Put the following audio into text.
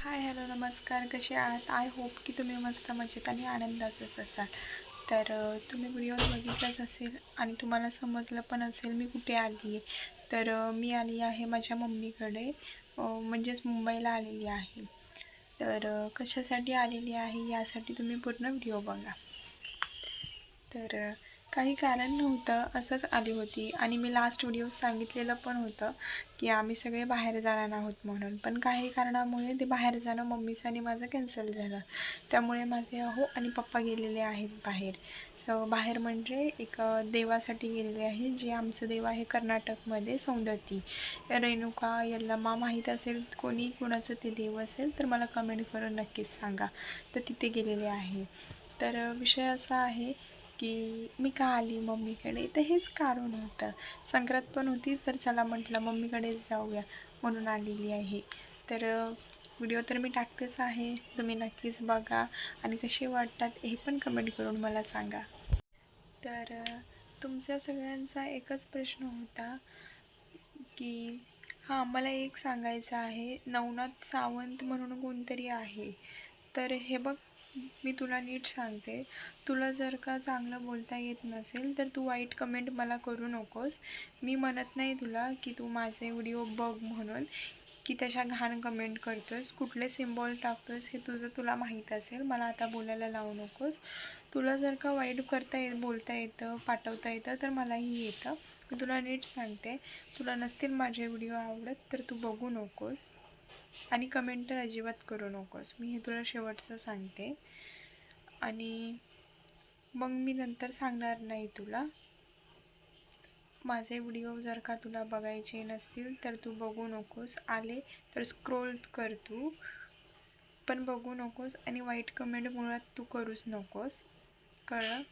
Hi hello नमस्कार. कसे आहात? आय होप की तुम्ही मस्त मजेत आणि आनंदातच असाल. तर तुम्ही व्हिडिओ बघितलाच असेल आणि तुम्हाला समजलं पण असेल मी कुठे आली आहे. तर मी आली आहे माझ्या मम्मीकडे. म्हणजेच मुंबईला आलेली आहे. तर कशासाठी आलेली आहे यासाठी तुम्ही पूर्ण व्हिडिओ बघा. तर काही कारण नव्हतं असंच आली होती. आणि मी लास्ट व्हिडिओ सांगितलेलं पण होतं की आम्ही सगळे बाहेर जाणार आहोत म्हणून. पण काही कारणामुळे ते बाहेर जाणं मम्मीचं आणि माझं कॅन्सल झालं. त्यामुळे माझे अहो आणि पप्पा गेलेले आहेत बाहेर. बाहेर म्हणजे एक देवासाठी गेलेले आहे जे आमचं देव आहे कर्नाटकमध्ये सौंदती. रेणुका यल्लम्मा माहीत असेल कोणी कुणाचं ते देव असेल तर मला कमेंट करून नक्कीच सांगा. तर तिथे गेलेले आहे. तर विषय असा आहे की मी का आली मम्मीकडे? तर हेच कारण होतं. संक्रांत पण होती तर चला म्हटलं मम्मीकडेच जाऊया म्हणून आलेली आहे. तर व्हिडिओ तर मी टाकतेच आहे. तुम्ही नक्कीच बघा आणि कसे वाटतात हे पण कमेंट करून मला सांगा. तर तुमच्या सगळ्यांचा एकच प्रश्न होता की हां मला एक सांगायचं आहे. नवनाथ सावंत म्हणून कोणतरी आहे. तर हे बघ मी तुला नीट सांगते. तुला जर का चांगलं बोलता येत नसेल तर तू वाईट कमेंट मला करू नकोस. मी म्हणत नाही तुला की तू माझे व्हिडिओ बघ म्हणून की तशा घाण कमेंट करतोस कुठले सिम्बॉल टाकतोस हे तुझं तुला माहीत असेल. मला आता बोलायला लावू नकोस. तुला जर का वाईट करता येत बोलता येतं पाठवता येतं तर मलाही येतं. मी तुला नीट सांगते. तुला नसतील माझे व्हिडिओ आवडत तर तू बघू नकोस. आणि कमेंट तर अजिबात करू नकोस. मी हे तुला शेवटचं सांगते. आणि मग मी नंतर सांगणार नाही तुला. माझे व्हिडिओ जर का तुला बघायचे नसतील तर तू बघू नकोस. आले तर स्क्रोल कर तू. पण बघू नकोस आणि वाईट कमेंट मुळात तू करूच नकोस. कळलं?